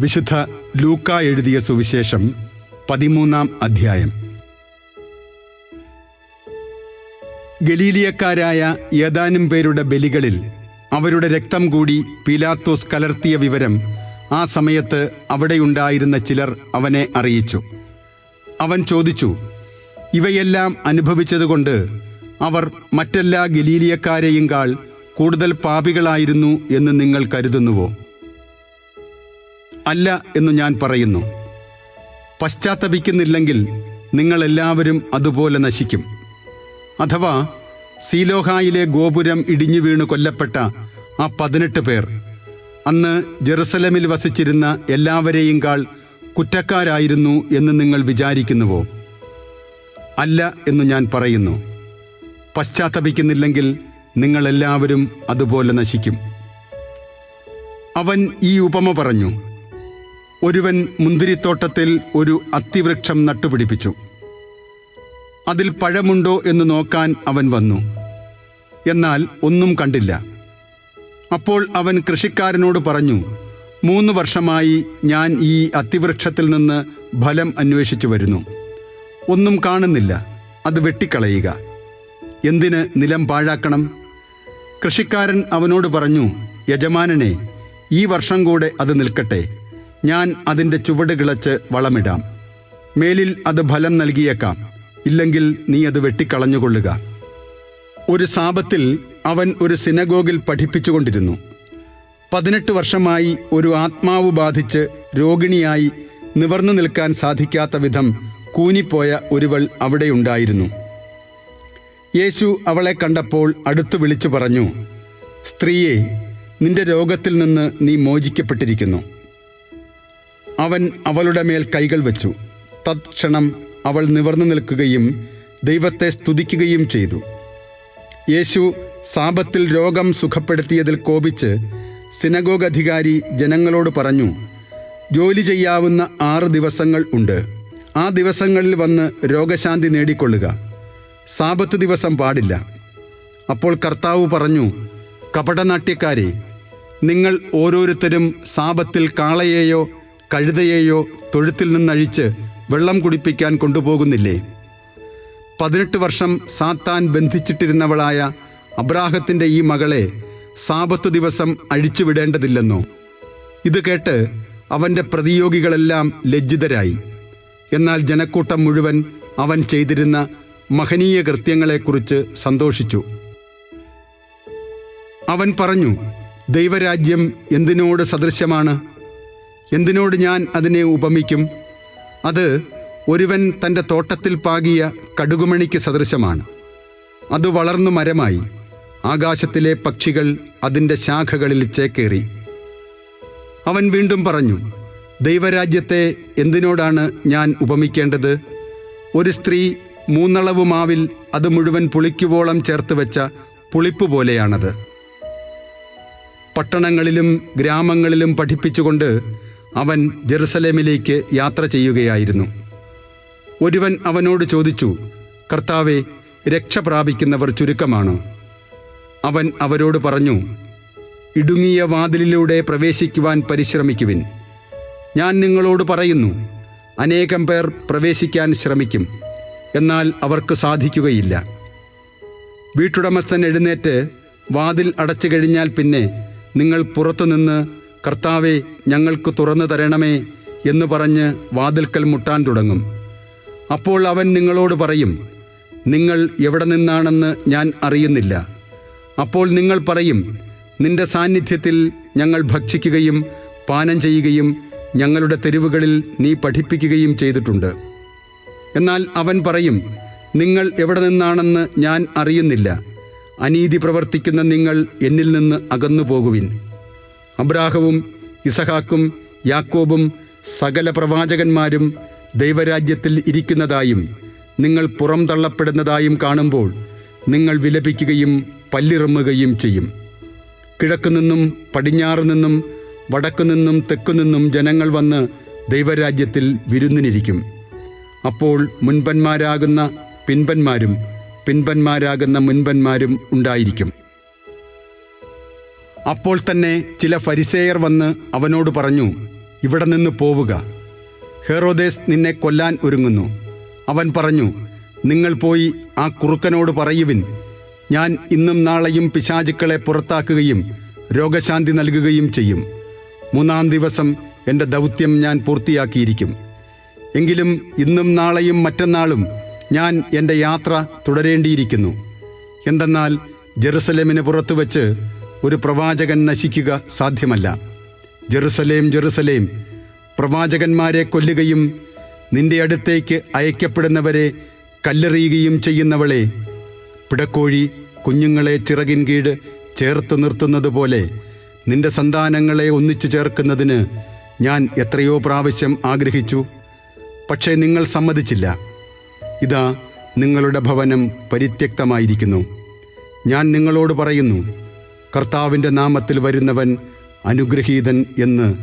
വിശുദ്ധ ലൂക്ക എഴുതിയ സുവിശേഷം പതിമൂന്നാം അധ്യായം. ഗലീലിയക്കാരായ ഏതാനും പേരുടെ ബലികളിൽ അവരുടെ രക്തം കൂടി പീലാത്തോസ് കലർത്തിയ വിവരം ആ സമയത്ത് അവിടെയുണ്ടായിരുന്ന ചിലർ അവനെ അറിയിച്ചു. അവൻ ചോദിച്ചു ഇവയെല്ലാം അനുഭവിച്ചതുകൊണ്ട് അവർ മറ്റെല്ലാ ഗലീലിയക്കാരെയും കാൾ കൂടുതൽ പാപികളായിരുന്നു എന്ന് നിങ്ങൾ കരുതുന്നുവോ? അല്ല എന്ന് ഞാൻ പറയുന്നു. പശ്ചാത്തപിക്കുന്നില്ലെങ്കിൽ നിങ്ങളെല്ലാവരും അതുപോലെ നശിക്കും. അഥവാ സീലോഹായിലെ ഗോപുരം ഇടിഞ്ഞു വീണ് കൊല്ലപ്പെട്ട ആ പതിനെട്ട് പേർ അന്ന് ജെറുസലമിൽ വസിച്ചിരുന്ന എല്ലാവരെയും കാൾ കുറ്റക്കാരായിരുന്നു എന്ന് നിങ്ങൾ വിചാരിക്കുന്നുവോ? അല്ല എന്ന് ഞാൻ പറയുന്നു. പശ്ചാത്തപിക്കുന്നില്ലെങ്കിൽ നിങ്ങളെല്ലാവരും അതുപോലെ നശിക്കും. അവൻ ഈ ഉപമ പറഞ്ഞു. ഒരുവൻ മുന്തിരിത്തോട്ടത്തിൽ ഒരു അത്തിവൃക്ഷം നട്ടുപിടിപ്പിച്ചു. അതിൽ പഴമുണ്ടോ എന്ന് നോക്കാൻ അവൻ വന്നു. എന്നാൽ ഒന്നും കണ്ടില്ല. അപ്പോൾ അവൻ കൃഷിക്കാരനോട് പറഞ്ഞു മൂന്ന് വർഷമായി ഞാൻ ഈ അത്തിവൃക്ഷത്തിൽ നിന്ന് ഫലം അന്വേഷിച്ചു വരുന്നു. ഒന്നും കാണുന്നില്ല. അത് വെട്ടിക്കളയുക. എന്തിന് നിലം പാഴാക്കണം? കൃഷിക്കാരൻ അവനോട് പറഞ്ഞു യജമാനനെ ഈ വർഷം കൂടെ അത് നിൽക്കട്ടെ. ഞാൻ അതിന്റെ ചുവട് കിളച്ച് വളമിടാം. മേലിൽ അത് ഫലം നൽകിയേക്കാം. ഇല്ലെങ്കിൽ നീ അത് വെട്ടിക്കളഞ്ഞുകൊള്ളുക. ഒരു സാപത്തിൽ അവൻ ഒരു സിനഗോഗിൽ പഠിപ്പിച്ചുകൊണ്ടിരുന്നു. പതിനെട്ട് വർഷമായി ഒരു ആത്മാവ് ബാധിച്ച് രോഗിണിയായി നിവർന്നു നിൽക്കാൻ സാധിക്കാത്ത വിധം കൂനിപ്പോയ ഒരുവൾ അവിടെയുണ്ടായിരുന്നു. യേശു അവളെ കണ്ടപ്പോൾ അടുത്തു വിളിച്ചു പറഞ്ഞു സ്ത്രീയെ നിന്റെ രോഗത്തിൽ നിന്ന് നീ മോചിക്കപ്പെട്ടിരിക്കുന്നു. അവൻ അവളുടെ മേൽ കൈകൾ വെച്ചു. തത്ക്ഷണം അവൾ നിവർന്നു നിൽക്കുകയും ദൈവത്തെ സ്തുതിക്കുകയും ചെയ്തു. യേശു സാപത്തിൽ രോഗം സുഖപ്പെടുത്തിയതിൽ കോപിച്ച് സിനഗോഗ് അധികാരി ജനങ്ങളോട് പറഞ്ഞു ജോലി ചെയ്യാവുന്ന ആറ് ദിവസങ്ങൾ ഉണ്ട്. ആ ദിവസങ്ങളിൽ വന്ന് രോഗശാന്തി നേടിക്കൊള്ളുക. സാപത്ത് ദിവസം പാടില്ല. അപ്പോൾ കർത്താവ് പറഞ്ഞു കപടനാട്യക്കാരെ നിങ്ങൾ ഓരോരുത്തരും സാപത്തിൽ കാളയെയോ കഴുതയെയോ തൊഴുത്തിൽ നിന്നഴിച്ച് വെള്ളം കുടിപ്പിക്കാൻ കൊണ്ടുപോകുന്നില്ലേ? പതിനെട്ട് വർഷം സാത്താൻ ബന്ധിച്ചിട്ടിരുന്നവളായ അബ്രാഹത്തിന്റെ ഈ മകളെ സാപത്ത് ദിവസം അഴിച്ചുവിടേണ്ടതില്ലെന്നോ? ഇത് കേട്ട് അവന്റെ പ്രതിയോഗികളെല്ലാം ലജ്ജിതരായി. എന്നാൽ ജനക്കൂട്ടം മുഴുവൻ അവൻ ചെയ്തിരുന്ന മഹനീയ കൃത്യങ്ങളെക്കുറിച്ച് സന്തോഷിച്ചു. അവൻ പറഞ്ഞു ദൈവരാജ്യം എന്തിനോട് സദൃശ്യമാണ്? എന്തിനോട് ഞാൻ അതിനെ ഉപമിക്കും? അത് ഒരുവൻ തന്റെ തോട്ടത്തിൽ പാകിയ കടുകുമണിക്ക് സദൃശമാണ്. അത് വളർന്നു മരമായി. ആകാശത്തിലെ പക്ഷികൾ അതിന്റെ ശാഖകളിൽ ചേക്കേറി. അവൻ വീണ്ടും പറഞ്ഞു ദൈവരാജ്യത്തെ എന്തിനോടാണ് ഞാൻ ഉപമിക്കേണ്ടത്? ഒരു സ്ത്രീ മൂന്നളവ് മാവിൽ അത് മുഴുവൻ പുളിക്കുവോളം ചേർത്ത് വെച്ച പുളിപ്പ് പോലെയാണത്. പട്ടണങ്ങളിലും ഗ്രാമങ്ങളിലും പഠിപ്പിച്ചുകൊണ്ട് അവൻ ജെറുസലേമിലേക്ക് യാത്ര ചെയ്യുകയായിരുന്നു. ഒരുവൻ അവനോട് ചോദിച്ചു കർത്താവെ രക്ഷ പ്രാപിക്കുന്നവർ ചുരുക്കമാണ്. അവൻ അവരോട് പറഞ്ഞു ഇടുങ്ങിയ വാതിലിലൂടെ പ്രവേശിക്കുവാൻ പരിശ്രമിക്കുവിൻ. ഞാൻ നിങ്ങളോട് പറയുന്നു അനേകം പേർ പ്രവേശിക്കാൻ ശ്രമിക്കും എന്നാൽ അവർക്ക് സാധിക്കുകയില്ല. വീട്ടുടമസ്ഥൻ എഴുന്നേറ്റ് വാതിൽ അടച്ചു കഴിഞ്ഞാൽ പിന്നെ നിങ്ങൾ പുറത്തുനിന്ന് കർത്താവെ ഞങ്ങൾക്ക് തുറന്നു തരണമേ എന്ന് പറഞ്ഞ് വാതിൽക്കൽ മുട്ടാൻ തുടങ്ങും. അപ്പോൾ അവൻ നിങ്ങളോട് പറയും നിങ്ങൾ എവിടെ നിന്നാണെന്ന് ഞാൻ അറിയുന്നില്ല. അപ്പോൾ നിങ്ങൾ പറയും നിന്റെ സാന്നിധ്യത്തിൽ ഞങ്ങൾ ഭക്ഷിക്കുകയും പാനം ചെയ്യുകയും ഞങ്ങളുടെ തെരുവുകളിൽ നീ പഠിപ്പിക്കുകയും ചെയ്തിട്ടുണ്ട്. എന്നാൽ അവൻ പറയും നിങ്ങൾ എവിടെ നിന്നാണെന്ന് ഞാൻ അറിയുന്നില്ല. അനീതി പ്രവർത്തിക്കുന്ന നിങ്ങൾ എന്നിൽ നിന്ന് അകന്നു പോകുവിൻ അബ്രാഹവും ഇസഹാക്കും യാക്കോബും സകല പ്രവാചകന്മാരും ദൈവരാജ്യത്തിൽ ഇരിക്കുന്നതായും നിങ്ങൾ പുറം തള്ളപ്പെടുന്നതായും കാണുമ്പോൾ നിങ്ങൾ വിലപിക്കുകയും പല്ലിറുമ്മുകയും ചെയ്യും. കിഴക്കുനിന്നും പടിഞ്ഞാറു നിന്നും വടക്കുനിന്നും തെക്കുനിന്നും ജനങ്ങൾ വന്ന് ദൈവരാജ്യത്തിൽ വിരുന്നിനിരിക്കും. അപ്പോൾ മുൻപന്മാരാകുന്ന പിൻപന്മാരും പിൻപന്മാരാകുന്ന മുൻപന്മാരും ഉണ്ടായിരിക്കും. അപ്പോൾ തന്നെ ചില ഫരിസേയർ വന്ന് അവനോട് പറഞ്ഞു ഇവിടെ നിന്ന് പോവുക. ഹെറോദേസ് നിന്നെ കൊല്ലാൻ ഒരുങ്ങുന്നു. അവൻ പറഞ്ഞു നിങ്ങൾ പോയി ആ കുറുക്കനോട് പറയുവിൻ. ഞാൻ ഇന്നും നാളെയും പിശാചുക്കളെ പുറത്താക്കുകയും രോഗശാന്തി നൽകുകയും ചെയ്യും. മൂന്നാം ദിവസം എന്റെ ദൗത്യം ഞാൻ പൂർത്തിയാക്കിയിരിക്കും. എങ്കിലും ഇന്നും നാളെയും മറ്റന്നാളും ഞാൻ എന്റെ യാത്ര തുടരേണ്ടിയിരിക്കുന്നു. എന്തെന്നാൽ ജെറുസലേമിന് പുറത്തു വച്ച് ഒരു പ്രവാചകൻ നശിക്കുക സാധ്യമല്ല. ജെറുസലേം ജെറുസലേം പ്രവാചകന്മാരെ കൊല്ലുകയും നിന്റെ അടുത്തേക്ക് അയക്കപ്പെടുന്നവരെ കല്ലെറിയുകയും ചെയ്യുന്നവളെ പിടക്കോഴി കുഞ്ഞുങ്ങളെ ചിറകിൻ കീഴ് ചേർത്ത് നിർത്തുന്നത് പോലെ നിന്റെ സന്താനങ്ങളെ ഒന്നിച്ചു ചേർക്കുന്നതിന് ഞാൻ എത്രയോ പ്രാവശ്യം ആഗ്രഹിച്ചു പക്ഷേ നിങ്ങൾ സമ്മതിച്ചില്ല. ഇതാ നിങ്ങളുടെ ഭവനം പരിത്യക്തമായിരിക്കുന്നു. ഞാൻ നിങ്ങളോട് പറയുന്നു കർത്താവിന്റെ നാമത്തിൽ വരുന്നവൻ അനുഗ്രഹീതൻ എന്ന്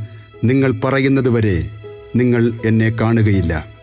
നിങ്ങൾ പറയുന്നതുവരെ നിങ്ങൾ എന്നെ കാണുകയില്ല.